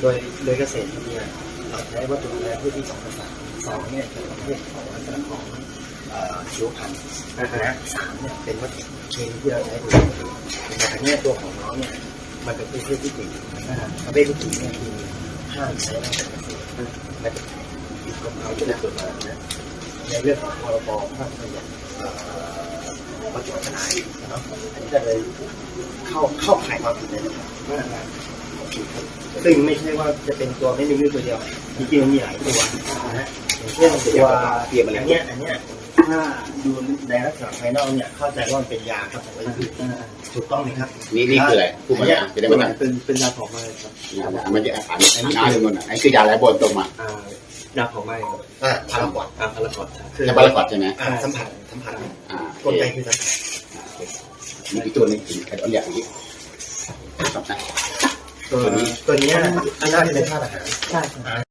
โดยโดยเกษตรเนี่ยเราใช้วัตถุดิบและพืชที่สองภาษาสองเนี่ยเป็นประเภทของลักษณะของเอ่อชีวพันธุ์นะสามเนี่ยเป็นวัตถุเคมีที่เราใช้ดูแลแต่อันเนี้ยตัวของน้องเนี่ยมันเป็นประเภทที่ติประเภทที่ติเนี่ยคือห้ามใช้ในการเกษตรและผิดกฎหมายที่ได้กฎหมายนะในเรื่องของพรบพระราชบัญญัติเอ่อวัตถุอันตรายเนาะอันนี้ก็เลยเข้าเข้าข่ายความผิดเลยนะครับ ซึ่งไม่ใช่ว่าจะเป็นตัวไม่มีมือตัวเดียวจริงๆมันมีหลายตัวนะฮะอย่างเช่นตัวเปียบอะไรเนี้ยอันเนี้ยถ้าดูในลักษณะภายนอกเนี่ยเข้าใจว่ามันเป็นยาครับผมว่าคือถูกต้องไหมครับ นี่นี่คืออะไรพูดมาเนี่ยจะได้ไม่ต้องเป็นเป็นยาเผาไหม้ครับมันจะอ่านอ่านอ่านมันอะไอ้คือยาอะไรบนตรงมาอ่ายาเผาไหม้ครับอ่าพาราบอดอ่าพาราคอตครับคือยาบาราคอดใช่ไหมอ่าสัมผัสสัมผัสอ่ากลไกคือสัมผัสมีอีกตัวหนึงอีกไอ้ตัวอย่างนี้ครับนะ ตัวนี้ตัวเนี้ยอันน่าจะเป็นธาตุอาหารใช่ครับ